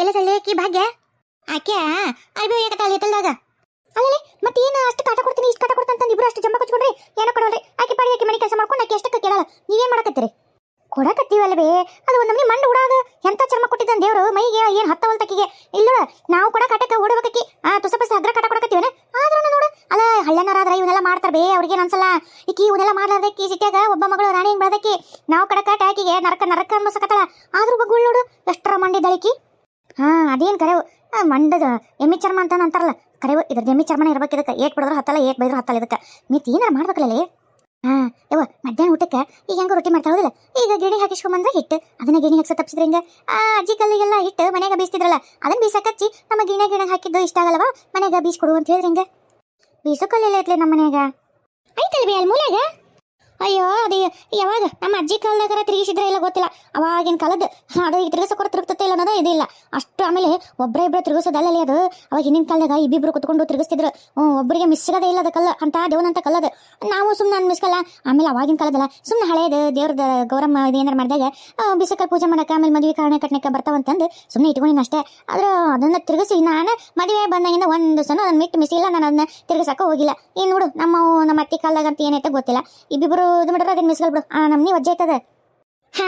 ಎಲ್ಲ ಸಳ್ಳಿ ಭಾಗ್ಯ? ಆಕೆ ಅರ್ಬಿ ಏಕತ್ತಾಳ ಎತ್ತಲ್ದಾಗ ಅಲ್ಲಲ್ಲಿ, ಮತ್ತೆ ಏನು ಅಷ್ಟು ಕಾಟ ಕೊಡ್ತೀನಿ, ಇಷ್ಟು ಕಾಟ ಕೊಡ್ತೀನಿ ಅಂತ ಇಬ್ರು ಅಷ್ಟು ಜಂಬ ಕೊಚ್ಕೊಂಡ್ರಿ ಏನೋ ಕೊಡೋಲ್ರಿ? ಆಕೆ ಪಾಡಿ, ಆಕೆ ಮನೆ ಕೆಲಸ ಮಾಡ್ಕೊಂಡು ಆಕೆ ಎಷ್ಟಕ್ಕೆ ಕೇಳಲ್ಲ. ನೀವೇನ್ ಮಾಡಕತ್ತೀರಿ? ಕೊಡಕತ್ತೀವಲ್ವೇ ಅದು ಒಂದು ನಮಗೆ ಮಣ್ಣು ಉಡಾದ ಎಂತ ಚರ್ಮ ಕೊಟ್ಟಿದ್ದಾನ ದೇವರು, ಮೈಗೆ ಏನ್ ಹತ್ತವಲ್ತಕ್ಕಿಗೆ ಇಲ್ಲ ನಾವು ಕೂಡ ಕಾಟಕ್ಕೆ ಓಡಬೇಕಿ ಆ ತುಸಪಸ ಅದ್ರ ಕಟ ಕೊಡಕತ್ತೀವನ? ಆದ್ರೂ ನೋಡು, ಅಲ್ಲ ಹಳ್ಳೆನರಾದ್ರ ಇವನ್ನೆಲ್ಲ ಮಾಡ್ತಾರ ಬೇ ಅವ್ರಿಗೆ ಅನ್ಸಲ್ಲ. ಈಕಿ ಇವನ್ನೆಲ್ಲ ಮಾಡ್ಲಾರ್ದಕ್ಕಿ, ಸಿಟ್ಯಾಗ ಒಬ್ಬ ಮಗಳು ರಾಣಿ ಹಿಂಗ್ ಬೆಳ್ದಕ್ಕಿ? ನಾವು ಕಡ ಕಾಟ ಆಕಿಗೆ ನರಕ ನರಕ ಅನ್ಬಸಕತ್ತಳ ಆದ್ರೂ ಬಗ್ಗೆ ನೋಡು, ಎಷ್ಟರ ಮಂಡಿದಳಿಕಿ ಹಾ, ಅದೇನು ಕರೆವು ಮಂಡದ ಎಮ್ಮಿ ಚರ್ಮ ಅಂತ ಅಂತಾರಲ್ಲ. ಕರೆವು ಇದ್ರ ಎಮ್ಮಿ ಚರ್ಮನ ಇರ್ಬೇಕು ಇದಕ್ಕೆ. ಏಟ್ ಬಿಡಿದ್ರು ಹತ್ತಲ್ಲ, ಏಟ್ ಬೈದ್ರು ಹತ್ತಲ್ಲ ಇದಕ್ಕೆ. ಮಿತ್ ಏನಾರು ಮಾಡ್ಬೇಕಲ್ಲೇ ಹಾಂ, ಯವ್ವ, ಮಧ್ಯಾಹ್ನ ಊಟಕ್ಕೆ ಈಗ ಹೆಂಗ ರೊಟ್ಟಿ ಮಾಡ್ತಾ ಹೋದಿಲ್ಲ? ಈಗ ಗಿಣಿ ಹಾಕಿಸ್ಕೊಂಬಂದ್ರೆ ಹಿಟ್ಟು. ಅದನ್ನ ಗಿಣಿ ಹಾಕ್ಸ ತಪ್ಪಿಸಿದ್ರೆ ಹಿಂಗೆ? ಆ, ಅಜ್ಜಿ ಕಲ್ಲಿಗೆಲ್ಲ ಹಿಟ್ಟು ಮನೆಗೆ ಬೀಸ್ತಿದ್ರಲ್ಲ ಅದನ್ನ ಬೀಸಕ್ಕೆ ಹಚ್ಚಿ ನಮ್ಮ ಗಿಣೆ ಗಿಣ ಹಾಕಿದ್ದು ಇಷ್ಟ ಆಗಲ್ಲವಾ ಮನೆಯಾಗ ಬೀಸ್ಕೊಡು ಅಂತ ಹೇಳಿದ್ರೆ ಹಿಂಗೆ? ಬೀಸೋ ಕಲ್ಲೆಲ್ಲ ಐತ್ಲೆ ನಮ್ಮ ಮನೆಯಾಗ. ಐತಲ್ವಿ ಅಲ್ಲಿ ಮೂಲೆಯಾಗ? ಅಯ್ಯೋ, ಅದು, ಯಾವಾಗ? ನಮ್ಮ ಅಜ್ಜಿ ಕಾಲದಾಗ ತಿರುಗಿಸಿದ್ರೆ ಇಲ್ಲ ಗೊತ್ತಿಲ್ಲ. ಅವಾಗಿನ ಕಾಲದ ಅದು ಈಗ ತಿರುಗಿಸೋಕೊರ ತಿರುಗ್ತತೆ ಇಲ್ಲ ಅನ್ನೋದು ಇದಿಲ್ಲ ಅಷ್ಟು ಆಮೇಲೆ ಒಬ್ಬರೇ ಇಬ್ಬರು ತಿರುಗಿಸೋದಲ್ಲಲ್ಲಿ ಅದು. ಅವಾಗ ಹಿಂದಿನ ಕಾಲದಾಗ ಇಬ್ಬಿಬ್ರು ಕುತ್ಕೊಂಡು ತಿರುಗಿಸ್ತಿದ್ರು. ಒಬ್ಬರಿಗೆ ಮಿಸ್ಗದೇ ಇಲ್ಲ ಅದು ಕಲ್ಲ ಅಂತ ದೇವನಂತ ಕಲ್ಲದ. ನಾವು ಸುಮ್ಮನೆ ಮಿಸ್ಕಲ್ಲ ಆಮೇಲೆ ಅವಾಗಿನ ಕಾಲದಲ್ಲ ಸುಮ್ಮನೆ ಹಳೇದು ದೇವ್ರದ ಗೌರಮ್ಮ ಇದು ಏನಾರು ಮಾಡಿದಾಗ ಬಿಸಕಲ್ ಪೂಜೆ ಮಾಡೋಕೆ, ಆಮೇಲೆ ಮದುವೆ ಕಾರಣ ಕಟ್ನಕ್ಕೆ ಬರ್ತಾವಂತಂದು ಸುಮ್ಮನೆ ಇಟ್ಕೊಂಡಿನ ಅಷ್ಟೇ. ಆದ್ರೆ ಅದನ್ನ ತಿರುಗಿಸಿ ನಾನು ಮದುವೆ ಬಂದಾಗಿಂದ ಒಂದು ಸಲ ಅದನ್ನ ಮಿಟ್ಟು ಮಿಸಿಲ್ಲ ನಾನು ಅದನ್ನ ತಿರುಗಿಸಕ್ಕೆ ಹೋಗಿಲ್ಲ. ಏನು ನೋಡು, ನಮ್ಮ ನಮ್ಮ ಅತ್ತಿ ಕಾಲದಾಗ ಅಂತ ಏನೈತೆ ಗೊತ್ತಿಲ್ಲ. ಇಬ್ಬಿಬ್ರು ಇದು ಮಾಡ್ರೆ ಅದನ್ನ ಮಿಸ್ಗಳು ಬಿಡು. ಆ ನಮ್ನಿ ವಜ್ಜೆ ಆಯ್ತದ? ಹಾ,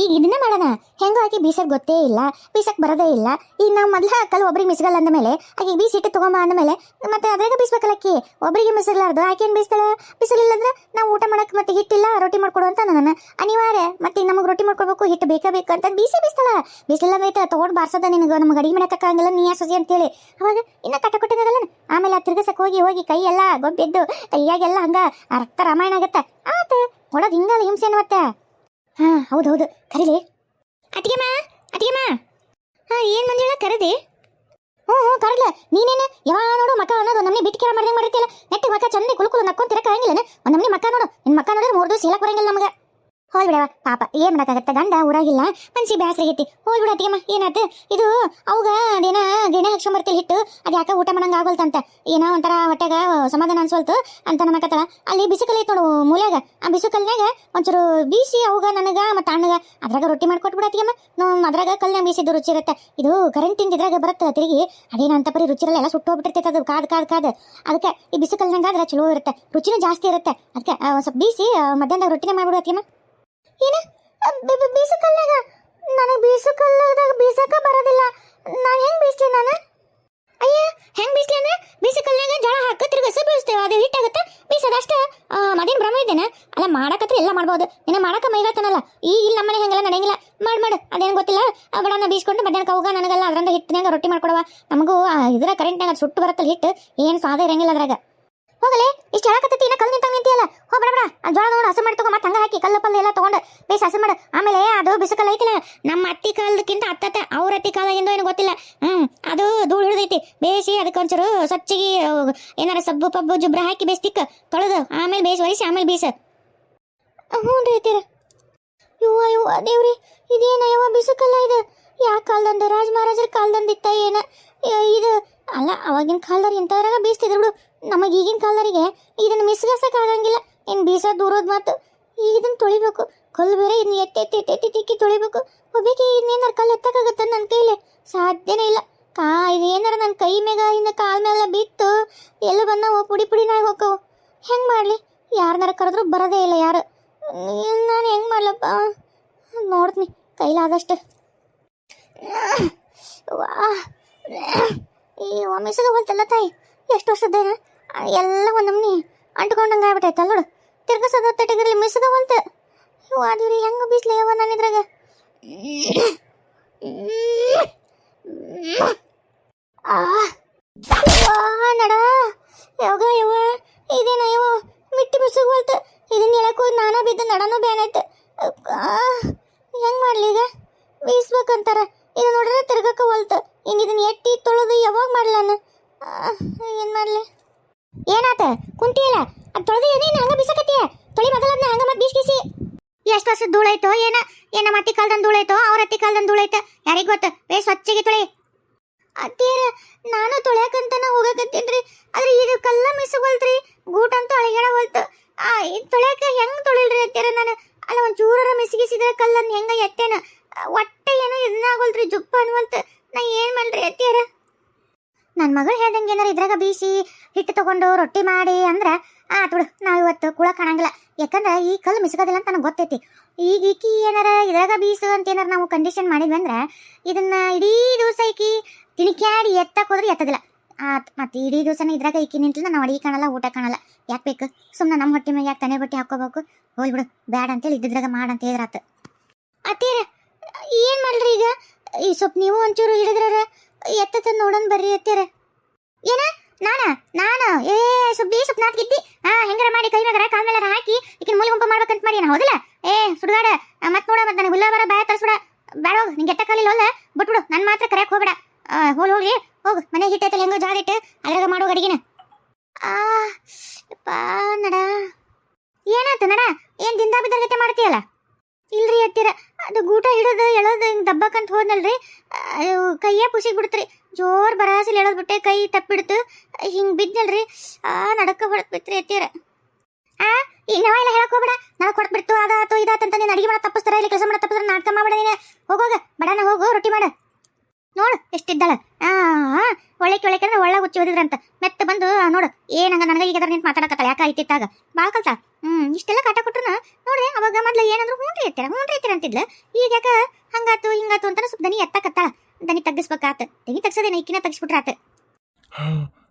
ಈಗ ಇದನ್ನ ಮಾಡೋಣ. ಹೆಂಗೋ ಆಕೆ ಬೀಸಕ್ ಗೊತ್ತೇ ಇಲ್ಲ, ಬೀಸಕ್ ಬರೋದೇ ಇಲ್ಲ. ಈಗ ನಾವು ಮೊದಲ ಕಲ್ಲು ಒಬ್ರಿಗೆ ಮಿಸ್ಗಲ್ಲ ಅಂದ ಮೇಲೆ ಆಕೆ ಬೀಸಿಟ್ಟು ತಗೊಂಬ ಅಂದ ಮೇಲೆ ಮತ್ತೆ ಅದ್ರಾಗ ಬೀಸ್ಬೇಕಲ್ಲ ಆಕಿ? ಒಬ್ರಿಗೆ ಮಿಸ್ಗಲಾರ್ದು ಆಕೆ ಏನು ಬೀಸ್ತಾಳ? ಬಿಸಿಲಿಲ್ಲ ಅಂದ್ರೆ ನಾವು ಊಟ ಮಾಡಕ್ ಮತ್ತೆ ಹಿಟ್ಟಿಲ್ಲ, ರೊಟ್ಟಿ ಮಾಡ್ಕೊಡು ಅಂತ ನಾನು ಅನಿವಾರ್ಯ. ಮತ್ತೆ ನಮಗೆ ರೊಟ್ಟಿ ಮಾಡ್ಕೊಬೇಕು ಹಿಟ್ಟು ಬೇಕಾ ಬೇಕು ಅಂತ ಬೀಸಿ ಬೀಸ್ತಾಳ. ಬಿಸಿಲಿಲ್ಲ ಬೈತ ತಗೊಂಡು ಬಾರ್ಸೋದ ನಿನಗೆ, ನಮ್ಗೆ ಅಡಿಗೆ ಮಾಡಕ್ಕಾಗಂಗಿಲ್ಲ ನೀ ಸೊಸಿ ಅಂತೇಳಿ. ಅವಾಗ ಇನ್ನ ಕಟ್ಟ ಕೊಟ್ಟಿದ್ದಲ್ಲ ಆಮೇಲೆ ಆ ತಿರ್ಗಸಕ್ಕೆ ಹೋಗಿ ಹೋಗಿ ಕೈ ಎಲ್ಲ ಗೊಬ್ಬಿದ್ದು, ಕೈಯಾಗೆಲ್ಲ ಹಂಗ ರಕ್ತ ರಾಮಾಯಣ ಆಗತ್ತ? ಆತ, ಕೊಡೋದು ಹಿಂಗಲ್ಲ ಹಿಂಸೆ ಮತ್ತೆ ಹಾ, ಹೌದು ಹೌದು. ಕರೀಲಿ. ಅತ್ತಿಗೆಮ್ಮ ಅತ್ತಿಗೆಮ್ಮ. ಹಾ, ಏನ್ ಮಂಜುಳ, ಕರೆದಿ? ಹ್ಞೂ ಹ್ಞೂ ಕರಲ್ಲ ನೀನೇನು? ಯಾವ ನೋಡು ಮಕ್ಕ ಅನ್ನೋದು ನಮ್ಮನೆ ಬಿಟ್ಟು ಕೇಳ ಮಾಡ್ದಂಗೆ ಮಾಡಿರ್ತಿಲ್ಲ ನೆಟ್ಟಿಗೆ ಮಕ್ಕ ಚಂದ ಕುಲು ಕುಲು ನಕ್ಕೊಂತಿರಕ್ಕೆ ಹಂಗಿಲ್ಲನೆ ಒಂದು ನಮ್ಮನೆ ಮಕ್ಕ ನೋಡು. ನಿನ್ನ ಮಕ್ಕ ನೋಡಿದ್ರೆ ಮೂರು ದಿವಸ ಹೇಳಕ್ ಬರಂಗಿಲ್ಲ ನಮಗೆ. ಹೋಲ್ ಬಿಡವ ಪಾಪ, ಏನ್ ಮಾಡಕ್ಕಾಗತ್ತ? ಗಂಡ ಊರಾಗಿಲ್ಲ. ಮನ್ಸಿ ಬ್ಯಾಸರ ಆಗೈತಿ ಹೋಲ್ ಬಿಡ ಅತ್ತಿಗೆಮ್ಮ ಏನಾತ ಇದು ಅವಾಗ ಅದೇನ ಗಿಣ ಹಚ್ಕೊಂಬರ್ತಿಲ್ಲ ಹಿಟ್ಟು. ಅದು ಊಟ ಮಾಡಂಗ ಆಗೋಲ್ತಂತ. ಏನೋ ಒಂಥರ ಹೊಟ್ಟೆಗ ಸಮಾಧಾನ ಅನ್ಸೋಲ್ತು ಅಂತ ನಮ್ಮಕತ್ತಳ ಅಲ್ಲಿ ಬಿಸಿಕಲ್ ಐತ್ ನೋಡು ಮೂಲ್ಯಾಗ. ಆ ಬಿಸಿಕಲ್ನಾಗ ಒಂಚೂರು ಬೀಸಿ ಅವಾಗ, ನನಗ ಮತ್ತೆ ಅಣ್ಣಗ ಅದ್ರಾಗ ರೊಟ್ಟಿ ಮಾಡ್ಕೊಟ್ಬಿಡ ಅತ್ತಿಗೆಮ್ಮ ನೋ, ಅದ್ರಾಗ ಕಲ್ನ ಬೀಸಿದ್ದು ರುಚಿ ಇರುತ್ತೆ. ಇದು ಕರೆಂಟ್ ಇದ್ರಾಗ ಬರುತ್ತೆ ತಿರುಗಿ. ಅದೇನ ಅಂತ ಪರಿ ರುಚಿರಲ್ಲ ಎಲ್ಲ ಸುಟ್ಟು ಹೋಗ್ಬಿಟ್ಟಿರ್ತೈತೆ ಅದು. ಕಾದ್ ಕಾದ್ ಕಾದ್. ಅದಕ್ಕೆ ಈ ಬಿಸಿಕಲ್ನಾಗ ಆದ್ರೆ ಚಲೋ ಇರುತ್ತೆ. ರುಚಿನೂ ಜಾಸ್ತಿ ಇರುತ್ತೆ. ಅದಕ್ಕೆ ಸ್ವಲ್ಪ ಬೀಸಿ ಮಧ್ಯಾಹ್ನದಾಗ ರೊಟ್ಟಿನೇ ಮಾಡ್ಬಿಡು ಅತ್ತಿಗೆಮ್ಮ ಏನ? ಬೀಸಕಲ್ಲಾಗ? ನನಗೆ ಬೀಸಕಲ್ಲಾಗ ಬೀಸಕ ಬರೋದಿಲ್ಲ. ನಾನು ಹೆಂಗ್ ಬೀಸ್ಲಿ ನಾನು? ಅಯ್ಯ, ಹೆಂಗ್ ಬೀಸ್ಲಿ ಅಂದ್ರೆ ಬೀಸಕಲ್ಲಾಗ ಜಳ ಹಾಕ ತಿರ್ಗಸ ಬೀಸ್ತೇವೆ. ಅದು ಹಿಟ್ಟಾಗತ್ತ ಬೀಸದಷ್ಟೇ ಮದೇನ್ ಭ್ರಮ ಇದ್ದೇನೆ. ಅಲ್ಲ, ಮಾಡಕತ್ರ ಎಲ್ಲ ಮಾಡ್ಬೋದು. ನಿನ್ನ ಮಾಡಕ ಮೈಗಾತನಲ್ಲ ಈಗ ಇಲ್ಲಿ ನಮ್ಮನೆ ಹೆಂಗೆಲ್ಲ ನಡೆಯಂಗಿಲ್ಲ. ಮಾಡ್, ಮಾಡು. ಅದೇನು ಗೊತ್ತಿಲ್ಲ? ಆ ಬಡನ ಬೀಸ್ಕೊಂಡು ಮಧ್ಯಾಹ್ನ ಹೋಗ ನನಗೆಲ್ಲ ಅದ್ರಿಂದ ಹಿಟ್ಟಿನಾಗ ರೊಟ್ಟಿ ಮಾಡ್ಕೊಡವ ನಮಗೂ ಇದ್ರ ಕರೆಂಟ್ನಾಗ ಸುಟ್ಟು ಬರತ್ತಲ್ಲ ಹಿಟ್ಟು ಏನು ಸ್ವಾದ ಇರಂಗಿಲ್ಲ ಅದ್ರಾಗ. ಹೋಗಲೇ? ಇಷ್ಟು ಹೇಳಕತ್ತೈತಿ, ಇನ್ನ ಕಲ್ಲು ನಿಂತಂಗ ನಿಂತಿಯಲ್ಲ? ಹೋ, ಬಡ ಬಡ. ಆ ಜೋಳ ನೋಡು, ಹಸು ಮಾಡಿ ತಗೋ, ಮತ್ತೆ ಹಂಗ ಹಾಕಿ ಕಲ್ಲು ಪಲ್ಲು ಎಲ್ಲ ತಗೊಂಡು ಬೇಸ್ ಹಸು ಮಾಡು. ಆಮೇಲೆ ಅದು ಬಿಸಿಕಲ್ಲ ಐತಿಲ್ಲ, ನಮ್ಮ ಅತ್ತಿ ಕಾಲದಕ್ಕಿಂತ ಅತ್ತತ್ತೆ ಅವ್ರ ಅತ್ತಿ ಕಾಲದಿಂದ ಏನು ಗೊತ್ತಿಲ್ಲ. ಹ್ಮ್, ಅದು ಧೂಳು ಹಿಡಿದೈತಿ. ಬೇಯಿಸಿ ಅದಕ್ಕೆ ಒಂಚೂರು ಸ್ವಚ್ಛಗಿ ಏನಾರ ಸಬ್ಬು ಪಬ್ಬು ಜುಬ್ರ ಹಾಕಿ ಬೇಯಿಸ್ತಿಕ್ಕ ತೊಳೆದು, ಆಮೇಲೆ ಬೇಸ್ ಒರೆಸಿ ಆಮೇಲೆ ಬೀಸ. ಹ್ಞೂ ರೀ ಐತಿರ ಯುವ ಯುವ ದೇವ್ರಿ, ಇದೇನ ಯಾವ ಬಿಸುಕಲ್ಲ ಇದು? ಯಾವ ಕಾಲದಂದ? ರಾಜ ಮಹಾರಾಜರ ಕಾಲದಂದಿತ್ತ ಏನ? ಇದು, ಅಲ್ಲ, ಅವಾಗಿನ ಕಾಲದವ್ರು ಇಂಥವ್ರಾಗ ಬೀಸ್ತಿದ್ರು ಬಿಡು. ನಮಗೆ ಈಗಿನ ಕಾಲದವರಿಗೆ ಇದನ್ನ ಮಿಸ್ಗಸಕ್ ಆಗಂಗಿಲ್ಲ. ಇನ್ನು ಬೀಸ ದೂರದ್ ಮಾತು. ಈಗ ಇದನ್ನ ತೊಳಿಬೇಕು. ಕಲ್ಲು ಬೇರೆ ಇನ್ನು ಎತ್ತಿ ಎತ್ತಿ ಎತ್ತಿ ತಿಕ್ಕಿ ತೊಳಿಬೇಕು. ಒಬ್ಬಕ್ಕೆ ಇನ್ನೇನಾರ ಕಲ್ಲು ಎತ್ತಕ್ಕಾಗತ್ತ ನನ್ನ ಕೈಲಿ? ಸಾಧ್ಯನೇ ಇಲ್ಲ. ಕಾ, ಇದು ಏನಾರ ನನ್ನ ಕೈ ಮೇಗ ಇನ್ನು ಕಾಲ್ ಮೇಲೆ ಬಿತ್ತು. ಎಲ್ಲ ಬಂದವು, ಪುಡಿ ಪುಡಿನಾಗ ಹೋಕ್ಕವು ಹೆಂಗೆ ಮಾಡಲಿ? ಯಾರನ್ನಾರ ಕರೆದ್ರೂ ಬರೋದೇ ಇಲ್ಲ ಯಾರು. ನಾನು ಹೆಂಗೆ ಮಾಡ್ಲಪ್ಪ? ನೋಡ್ತೀನಿ. ಕೈಲಾದಷ್ಟು ಈ ಒಮ್ಮೆಸಗ ಹೋಲ್ತಲ್ಲ ತಾಯಿ. ಎಷ್ಟು ವರ್ಷದ್ದೇನ ಎಲ್ಲ ಒಂದು ನಮ್ನಿ ಅಂಟ್ಕೊಂಡಂಗೆ ಆಗ್ಬಿಟ್ಟೈತಲ್ಲ ನೋಡು. ತಿರ್ಗಸದ ತಟಗಿರಲಿ ಮಿಸಗ ಹೋಲ್ತ. ವಾದಿವ್ರಿ ಹೆಂಗೆ ಬೀಸ್ಲಿ ಯಾವ ನಾನಿದ್ರಾಗ ನಡ. ಯಾವಾಗ ಯವ್ವ, ಇದೇನ ಯವ್ವ? ಮಿಟ್ಟಿ ಮಿಸಗ ಹೋಲ್ತ. ಇದನ್ನ ಹೇಳಕ್ ಹೋದ್ ನಾನ ಬಿದ್ದು ನಡನೂ ಬೇನೈತೆ ಹೆಂಗ್ ಮಾಡ್ಲಿ ಈಗ? ಬೀಸ್ಬೇಕಂತಾರ. ಇದು ನೋಡ್ರೆ ತಿರ್ಗಕ್ಕ ಹೊಲ್ತು. ಹಿಂಗ ಇದನ್ನ ಎಟ್ಟಿ ತೊಳೆದು ಯಾವಾಗ ಮಾಡ್ಲಿ ನಾನು? ಏನ್ ಮಾಡ್ಲಿ? ಏನಾತ? ಕುಂತಿಯಲ್ಲ? ಅದು ತೊಳೆದು ಏನೇನು ಹಂಗ ಬಿಸಕತ್ತೀಯ? ತೊಳಿ ಮೊದಲದ್ನ ಹಂಗ ಮತ್ತೆ ಬೀಸ್ಕಿಸಿ. ಎಷ್ಟು ವರ್ಷದ ಧೂಳೈತೋ ಏನ? ಏನ ನಮ್ಮ ಅತ್ತಿ ಕಾಲ್ದಂದು ಧೂಳೈತೋ ಅವ್ರ ಅತ್ತಿ ಕಾಲ್ದಂದು ಧೂಳೈತ ಯಾರಿಗೆ ಗೊತ್ತ? ಬೇ ಸ್ವಚ್ಛಗೆ ತೊಳಿ. ಅತ್ತೀರ ನಾನು ತೊಳ್ಯಾಕಂತನ ಹೋಗಕತ್ತೀನ್ರಿ. ಆದ್ರೆ ಇದು ಕಲ್ಲ ಮಿಸಗೋಲ್ತ್ರಿ. ಗೂಟ್ ಅಂತೂ ಅಳಿಗಾಡವಲ್ತು ಆ ಇದು ತೊಳ್ಯಾಕ ಹೆಂಗ್ ತೊಳಿಲ್ರಿ ಅತ್ತೀರ ನಾನು? ಅಲ್ಲ ಒಂದ್ ಚೂರರ ಮಿಸಿಗಿಸಿದ್ರೆ ಕಲ್ಲನ್ನ ಹೆಂಗ ಎತ್ತೇನ? ಒಟ್ಟೆ ಏನೋ ಇದನ್ನ ಆಗೋಲ್ತ್ರಿ ಜುಪ್ಪ ಅನ್ವಂತ ನಾ ಏನು ಮಾಡ್ರಿ ಅತ್ತಿಯರ? ನನ್ನ ಮಗಳು ಹೇಳ್ದಂಗೆ ಏನಾರ ಇದ್ರಾಗ ಬೀಸಿ ಹಿಟ್ಟು ತಗೊಂಡು ರೊಟ್ಟಿ ಮಾಡಿ ಅಂದ್ರೆ ಆ ಬಿಡು, ನಾವು ಇವತ್ತು ಕುಳ ಕಾಣಂಗಿಲ್ಲ. ಯಾಕಂದ್ರೆ ಈ ಕಲ್ಲು ಮಿಸ್ಕೋದಿಲ್ಲ ಅಂತ ನನಗೆ ಗೊತ್ತೈತಿ. ಈಗ ಈಕಿ ಏನಾರ ಇದ್ರಾಗ ಬೀಸು ಅಂತ ಏನಾರ ನಾವು ಕಂಡೀಷನ್ ಮಾಡಿದ್ವಿ ಅಂದ್ರೆ ಇದನ್ನ ಇಡೀ ದಿವಸ ಈಕಿ ತಿಣಿಕ್ಯಾಡಿ ಎತ್ತಕ್ಕೆ ಹೋದ್ರೆ ಎತ್ತದಿಲ್ಲ. ಆತ್ ಮತ್ತೆ ಇಡೀ ದಿವಸನ ಇದ್ರಾಗ ಈಕಿ ನಿಂತಿಲ್ಲ ನಾವು ಅಡಿಗೆ ಕಾಣಲ್ಲ, ಊಟ ಕಾಣಲ್ಲ. ಯಾಕೆ ಬೇಕು? ಸುಮ್ಮನೆ ನಮ್ಮ ಹೊಟ್ಟೆ ಮೇಲೆ ಯಾಕೆ ತನೆ ಬಟ್ಟೆ ಹಾಕೋಬೇಕು ಹೋಲ್ ಬಿಡು, ಬ್ಯಾಡ ಅಂತೇಳಿ ಇದ್ದಿದ್ರಾಗ ಮಾಡ ಅಂತ ಹೇಳಿದ್ರಾತು. ಅತ್ತೇರ, ಏನು ಮಾಡ್ರಿ ಈಗ? ಈ ಸ್ವಲ್ಪ ನೀವು ಒಂಚೂರು ಹಿಡಿದ್ರ ಎತ್ತ ನೋಡೋಣ ಬರ್ರಿ ಅತ್ತೀರ ಏನ? ನಾನ? ನಾನು? ಏ, ಸುಬ್ಬಿ ಸುಪ್ ನಾತ್ ಗಿದ್ದಿ. ಹಾ, ಹೆಂಗಾರ ಮಾಡಿ ಕೈ ಮ್ಯಾಗಾರ ಕಾಲ್ ಮೇಲಾರ ಹಾಕಿ ಈಕಿನ ಮೂಲೆ ಗುಂಪ ಮಾಡ್ಬೇಕಂತ ಮಾಡಿ ನಾ ಹೌದಿಲ್ಲ? ಏ, ಸುಡುಗಾಡ ಮತ್ ನೋಡ ಮತ್ತೆ ನನಗೆ ಹುಲ್ಲ ಬರ ಬಾಯ ತರಿಸ್ಬಿಡ. ಬೇಡ ಹೋಗು, ನಿಂಗೆ ಕಲಿಲ್ಲ ಅಲ್ಲ? ಬಿಟ್ಬಿಡು ನನ್ನ ಮಾತ್ರ ಕರೆಯಕ್ ಹೋಗ್ಬೇಡ. ಹೋಲ್ ಹೋಗ್ರಿ ಹೋಗು, ಮನೆಗೆ ಹಿಟ್ಟೈತಲ್ಲ ಹೆಂಗೋ ಜಾಗ ಇಟ್ಟು ಅದ್ರಾಗ ಮಾಡೋ ಅಡಿಗೆನ ಆ ನಡ. ಏನಾಯ್ತು ನಡ? ಏನ್ ದಿಂದ ಬಿದ್ದರ್ಗತೆ ಮಾಡ್ತೀಯಲ್ಲ? ಇಲ್ರಿ ಅತ್ತಿರ. ಅದು ಗೂಟ ಹಿಡೋದು ಎಳೋದು ಹಿಂಗೆ ದಬ್ಬಕ್ಕಂತ ಹೋದ್ನಲ್ರಿ. ಕೈಯೇ ಪುಸಿಗೆ ಬಿಡ್ತ್ರಿ. ಜೋರ್ ಬರಾಸಿಲ್ ಎಳೋದು ಬಿಟ್ಟೆ, ಕೈ ತಪ್ಪಿಡ್ತು. ಹಿಂಗೆ ಬಿದ್ನಲ್ರಿ. ಆ, ನಡಕ ಹೊಡತ್ ಬಿತ್ರಿ ಅತ್ತಿರ. ಆ ಈಗ ನಾವೆಲ್ಲ ಹೇಳಕ್ ಹೋಗ್ಬೇಡ. ನಾಳೆ ಕೊಟ್ಬಿಡ್ತು ಅದಾತು ಇದಾತಂತ ನೀನು ಅಡಿಗೆ ಮಾಡೋ ತಪ್ಪಿಸ್ತಾರ? ಇಲ್ಲಿ ಕೆಲಸ ಮಾಡೋ ತಪ್ಪಿಸ್ತಾರ? ನಾಟಕ ಮಾಡ್ಬೇಡ ನೀನು. ಹೋಗೋಗ ಬಡಾನ ಹೋಗು, ರೊಟ್ಟಿ ಮಾಡು. ನೋಡು ಎಷ್ಟಿದ್ದಾಳೆ. ಒಳ್ಳೆಕ್ಕೆ ಒಳ್ಳೆಕ್ಕೆ ಅಂದ್ರೆ ಒಳ್ಳೆ ಹುಚ್ಚಿ ಓದಿದ್ರಂತ ಮೆತ್ತ ಬಂದು ನೋಡು ಏನಂಗ ನನಗೆ ಈಗ ನಿಂತು ಮಾತಾಡಕತ್ತಾಳೆ ಯಾಕೆ ಐತಿತ್ತಾಗ ಭಾಳ ಕಲ್ತ ಹ್ಮ್ ಇಷ್ಟೆಲ್ಲ ಕಾಟ ಕೊಟ್ರು ನೋಡ್ರಿ ಅವಾಗ ಮೊದ್ಲು ಏನಂದ್ರು ಹ್ಞೂ ರೀ ಇರ್ತೀರ ಹ್ಞೂ ರೀ ಇರ್ತೀರ ಅಂತಿದ್ಲು. ಈಗ ಯಾಕ ಹಂಗಾತು ಹಿಂಗಾತು ಅಂತ ಸ್ವಲ್ಪ ದನಿ ಎತ್ತಕತ್ತಾಳ ದನಿ ತಗ್ಗಿಸ್ಬೇಕಾತ. ದನಿ ತಗ್ಸೋದೇನ ಇಕ್ಕಿನ ತಗ್ಸ್ಬಿಟ್ರಾತ.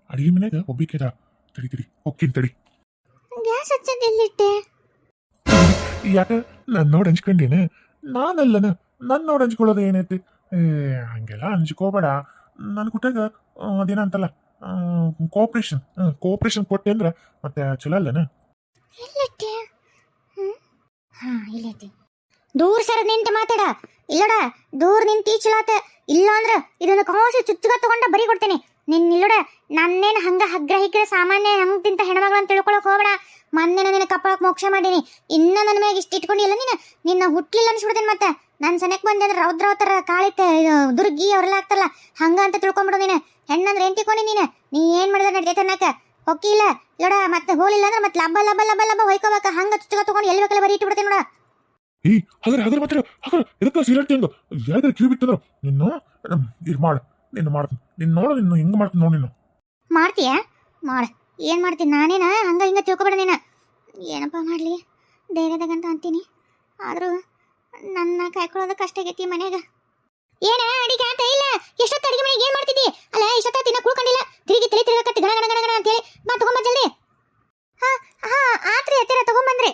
ಅಡಿಗೆ ಮನೆಯಾಗ ಒಬ್ಬಿಕೆದ ತಡಿ ತಡಿ ಒಕ್ಕಿನ ತಡಿ. ಗ್ಯಾಸ್ ಹಚ್ಚೋದು ಎಲ್ಲಿಟ್ಟೆ? ಯಾಕ ನನ್ನ ನೋಡಿ ಹಂಚ್ಕೊಂಡೇನೆ? ನಾನಲ್ಲನ ನನ್ನ ನೋಡಿ ಹಂಚ್ಕೊಳ್ಳೋದು ಏನೈತಿ ಏ, ಹಂಗೆಲ್ಲ ಅಂಜಿಕೋಬೇಡ ನನ್ನ ಕುಟ್ಟಾಗ ಅದೇನ ಅಂತಲ್ಲ ಕೋಆಪ್ರೇಷನ್ ಕೋಪ್ರೇಷನ್ ಕೊಟ್ಟೆ ಅಂದ್ರೆ ಮತ್ತೆ ಚಲೋ ಅಲ್ಲನ? ದೂರ್ ಸರ್ ನಿಂತ ಮಾತಾಡ. ಇಲ್ಲೋಡ, ದೂರ ನಿಂತಿ ಚಲಾತ ಇಲ್ಲ ಅಂದ್ರೆ ಇದನ್ನ ಕಾಸಿ ಚುಚ್ಚುಗ ತಗೊಂಡ ಬರಿ ಕೊಡ್ತೇನೆ. ನಿನ್ ಇಲ್ಲೋಡ, ನನ್ನೇನು ಹಂಗ ಹಗ್ರ ಸಾಮಾನ್ಯ ಹಂಗ ತಿಂತ ಹೆಣ್ಮಗಳನ್ನ ತಿಳ್ಕೊಳಕ್ ಹೋಗ್ಬೇಡ. ಮೊನ್ನೆ ನನ್ನ ಕಪ್ಪಳಕ್ ಮೋಕ್ಷ ಮಾಡೀನಿ. ಇನ್ನ ನನ್ನ ಮ್ಯಾಗ ಇಷ್ಟ ಇಟ್ಕೊಂಡಿಲ್ಲ ನೀನು? ನಿನ್ನ ಹುಟ್ಲಿಲ್ಲ ಅನ್ಸ್ಬಿಡ್ತೇನೆ ಮತ್ತೆ. ನನ್ನ ಸನಕ್ ಬಂದೆ ಅಂದ್ರೆ ರೌದ್ರ ಅವತಾರ ಕಾಳಿತ ದುರ್ಗಿ ಅವರೆಲ್ಲ ಆಗ್ತಾರಲ್ಲ ಹಂಗ ಅಂತ ತಿಳ್ಕೊಂಬಿಡು ನೀನು. ಹೆಣ್ಣಂದ್ರೆ ಏನ್ ತಿಳ್ಕೊಂಡಿ ನೀನು. ನೀ ಏನ್ ಮಾಡಿದ್ರೆ ನಡ್ತೈತೆ ಅನ್ನಕ ಹೊಕ್ಕಿಲ್ಲ ನೋಡ ಮತ್ತೆ ಹೋಲಿಲ್ಲ ಅಂದ್ರೆ ಮತ್ತೆ ಲಬ್ಬ ಲಬ್ಬ ಲಬ್ಬ ಲಬ್ಬ ಹೊಯ್ಕೋಬೇಕ. ಹಂಗ ಚುಚ್ಚುಗ ತಗೊಂಡು ಎಲ್ಲಿ ಬೇಕಲ್ಲ ಬರೀ ಇಟ್ಬಿಡ್ತೇನೆ ನೋಡ. ಈ ಹಾಗಾದ್ರೆ ಹಾಗಾದ್ರೆ ಮಾತ್ರ ಹಾಗಾದ್ರೆ ಎದಕ್ಕ ಸೀರೆಟ್ ಹೆಂಗ ಯಾವ್ದಾರ ಕಿವಿ ಬಿತ್ತಂದ್ರ ನಿನ್ನ? ಇದು ಮಾಡು. ನಿನ್ನ ಮಾಡ್ತೀನಿ. ನಿನ್ನ ನೋಡು ನಿನ್ನ ಹಿಂಗೆ ಮಾಡ್ತೀನಿ ನೋಡಿ ನೀನು. ಮಾಡ್ತೀಯಾ? ಮಾಡ. ಏನ್ ಮಾಡ್ತೀನಿ ನಾನೇನ ಹಂಗ ಹಿಂಗ ತಿಳ್ಕೊಬೇಡ ನೀನ ಏನಪ್ಪ ಮಾಡ್ಲಿ ಧೈರ್ಯದಾಗಂತ ಅಂತೀನಿ ಆದ್ರೂ ನನ್ನ ಕಾಯ್ಕೊಳ್ಳೋದು ಕಷ್ಟ ಆಗೈತಿ ಮನ್ಯಾಗ ಏನ ಅಡಿಗೆ ಆತ ಇಲ್ಲ ಎಷ್ಟೊತ್ತು ಅಡಿಗೆ ಮನೆಗೆ ಏನ್ ಮಾಡ್ತಿದ್ದಿ ಅಲ್ಲ ಇಷ್ಟೊತ್ತ ತಿನ್ನ ಕುಳ್ಕೊಂಡಿಲ್ಲ ತಿರುಗಿ ತಲೆ ತಿರುಗಕತ್ತಿ ಗಣ ಗಣ ಗಣ ಗಣ ಅಂತೇಳಿ ಬಾ ತಗೊಂಬ ಜಲ್ದಿ ಹಾ ಹಾ ಆತ್ರಿ ಹತ್ತಿರ ತಗೊಂಬಂದ್ರಿ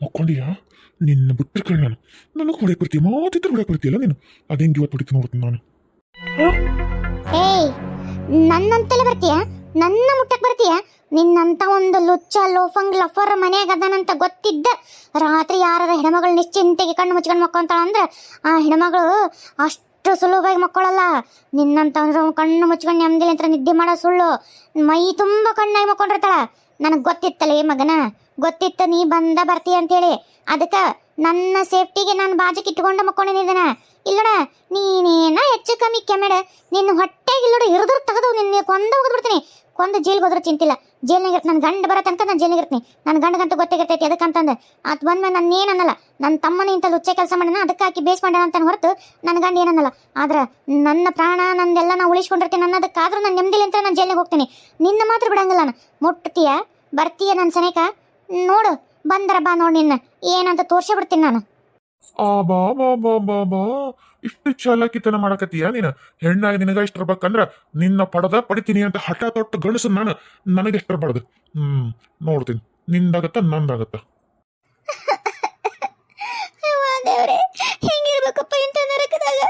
ಮಕ್ಕೊಂಡಿಯ ನಿನ್ನ ಬಿಟ್ಟಿರ್ಕೊಳ್ಳಿ ನಾನು. ನನಗೆ ಹೊಡೆಯಕ್ಕೆ ಬರ್ತೀಯ ಮಾತಿದ್ರೆ ಹೊಡೆಯಕ್ಕೆ ಬರ್ತೀಯಲ್ಲ ನೀನು? ಅದೇಂಗೆ ಇವತ್ತು ಹೊಡಿತು ನೋಡ್ತೀನಿ ನಾನು ಏಯ್, ನನ್ನಂತಲೇ ಬರ್ತೀಯ? ನನ್ನ ಮುಟ್ಟಕ್ಕೆ ಬರ್ತೀಯ? ನಿನ್ನಂತ ಒಂದು ಲುಚ್ಚ, ಲೋಫಂಗ್, ಲಫರ್ ಮನೆಯಾಗ ಅದಾನಂತ ಗೊತ್ತಿದ್ದ ರಾತ್ರಿ ಯಾರ ಹೆಣ್ಮಗಳು ನಿಶ್ಚಿಂತೆಗೆ ಕಣ್ಣು ಮುಚ್ಕೊಂಡು ಮಕ್ಕೊಂತಾಳ ಅಂದ್ರೆ ಆ ಹೆಣ್ಮಗಳು ಅಷ್ಟು ಸುಲಭವಾಗಿ ಮಕ್ಕಳಲ್ಲ. ನಿನ್ನಂತ ಅಂದ್ರೆ ಕಣ್ಣು ಮುಚ್ಕೊಂಡು ನೆಮ್ಮದಿಲ್ಲ ಅಂತ ನಿದ್ದೆ ಮಾಡೋ ಸುಳ್ಳು ಮೈ ತುಂಬ ಕಣ್ಣಾಗಿ ಮಕ್ಕೊಂಡಿರ್ತಾಳ. ನನಗೆ ಏ ಮಗನ? ಗೊತ್ತಿತ್ತ, ನೀ ಬಂದ ಬರ್ತೀಯ ಅಂತೇಳಿ. ಅದಕ್ಕೆ ನನ್ನ ಸೇಫ್ಟಿಗೆ ನಾನು ಬಾಜು ಇಟ್ಕೊಂಡ ಮಕ್ಕೊಂಡಿದ್ದನ ಇಲ್ಲಡ, ನೀನೇನ ಹೆಚ್ಚು ಕಮ್ಮಿ ಕೆಮ್ಮೆಡ, ನಿನ್ನ ಹೊಟ್ಟೆಗೆ ಇಲ್ಲೋಡ ಇರಿದ್ರು ತೆಗೆದು ನಿನ್ನ ಕೊಂದ ಹೋಗ್ಬಿಡ್ತೀನಿ ಕೊಂದ ಜೈಲ್ಗೆ ಹೋದ್ರೆ ಚಿಂತಿಲ್ಲ. ಜೈಲ್ನಾಗ ನನ್ನ ಗಂಡ ಬರೋ ತನಕ ನಾನು ಜೈಲಿಗೆ ಇರ್ತೀನಿ. ನನ್ನ ಗಂಡಗಂತೂ ಗೊತ್ತಾಗಿರ್ತೈತಿ ಅದಕ್ಕಂತಂದು ಅದು ಬಂದ್ಮೇಲೆ ನಾನು ಏನನ್ನಲ್ಲ ನನ್ನ ತಮ್ಮನ ಇಂಥ ಲುಚ್ಚೆ ಕೆಲಸ ಮಾಡ್ಯಾನ, ಅದಕ್ಕೆ ಹಾಕಿ ಬೇಸ್ಕೊಂಡ ಅಂತ ಹೊರತು ನನ್ನ ಗಂಡ ಏನನ್ನಲ್ಲ. ಆದ್ರೆ ನನ್ನ ಪ್ರಾಣ ನಂದೆಲ್ಲ ನಾನು ಉಳಿಸ್ಕೊಂಡಿರ್ತೀನಿ ಅನ್ನೋದಕ್ಕಾದ್ರೂ ನಾನು ನೆಮ್ಮದಿಲ್ಲ ಅಂತ ನಾನು ಜೈಲಿಗೆ ಹೋಗ್ತೀನಿ. ನಿನ್ನ ಮಾತ್ರ ಬಿಡಂಗಿಲ್ಲ ನಾನು. ಮುಟ್ತೀಯ, ಬರ್ತೀಯ ನನ್ನ ಸನೇಕ? ನೋಡು ಬಂದ್ರ ಬಾ ನೋಡಿ ನಿನ್ನ. ಏನಂತ ತೋರ್ಸಿ ಬಿಡ್ತೀನಿ ನಾನು. ಆ ಬಾ ಬಾ ಬಾ ಬಾ ಬಾ. ಇಷ್ಟು ಚಾಲಾಕಿತನ ಮಾಡಕತ್ತೀಯ ನೀನು? ಹೆಣ್ಣಾಗಿ ನಿನಗ ಇಷ್ಟಿರ್ಬೇಕಂದ್ರ ನಿನ್ನ ಪಡದ ಪಡಿತೀನಿ ಅಂತ ಹಠ ತೊಟ್ಟು ಗಣಸು ನಾನು. ನನಗೆ ಇಷ್ಟಿರ್ಬಾರ್ದು ಹ್ಮ್ ನೋಡ್ತೀನಿ. ನಿಂದಾಗತ್ತ ನಂದಾಗತ್ತ? ದೇವ್ರೆ ಹೆಂಗಿರ್ಬೇಕಪ್ಪ ಇಂಥ ನರಕದಾಗ?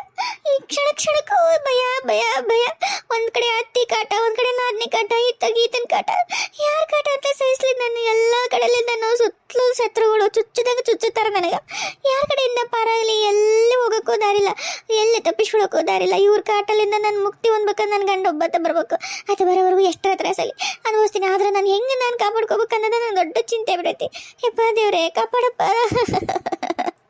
ಈ ಕ್ಷಣ ಕ್ಷಣಕ್ಕೂ ಭಯ ಭಯ ಭಯ. ಒಂದ್ ಕಡೆ ಅತ್ತಿ ಕಾಟ, ಒಂದ್ ಕಡೆ ನಾದ್ನಿ ಕಾಟ ಇತ್ತ ಗೀತನ್ ಕಾಟ. ಯಾರ ಕಾಟ ಅಂತ ಸಹಿಸ್ಲಿ ನಾನು ಎಲ್ಲಾ ಕಡೆಲಿಂದ ನಾವು ಸುತ್ತಲೂ ಶತ್ರುಗಳು ಚುಚ್ಚುದಾಗ ಚುಚ್ಚುತ್ತಾರ ನನಗ. ಯಾರ ಕಡೆಯಿಂದ ಪಾರಾಗಲಿ ಎಲ್ಲಿ ಹೋಗಕ್ಕೂ ದಾರಿಲ್ಲ. ಎಲ್ಲಿ ತಪ್ಪಿಸ್ಕೊಳಕ್ಕೂ ದಾರಿಲ್ಲ. ಇವ್ರ ಕಾಟಲಿಂದ ನಾನು ಮುಕ್ತಿ ಹೊಂದ್ಬೇಕಂದ್ರೆ ನನ್ನ ಗಂಡ ಒಬ್ಬತ್ತ ಬರ್ಬೇಕು. ಅದು ಬರೋವರೆಗೂ ಎಷ್ಟರ ತ್ರಾಸಲಿ ಅನುಭವಿಸ್ತೀನಿ. ಆದ್ರೆ ನಾನು ಹೆಂಗೆ ನಾನು ಕಾಪಾಡ್ಕೋಬೇಕು ಅನ್ನೋದು ನನ್ನ ದೊಡ್ಡ ಚಿಂತೆ ಬಿಡೈತಿ. ಯಪ್ಪ ದೇವ್ರೆ, ಕಾಪಾಡಪ್ಪ.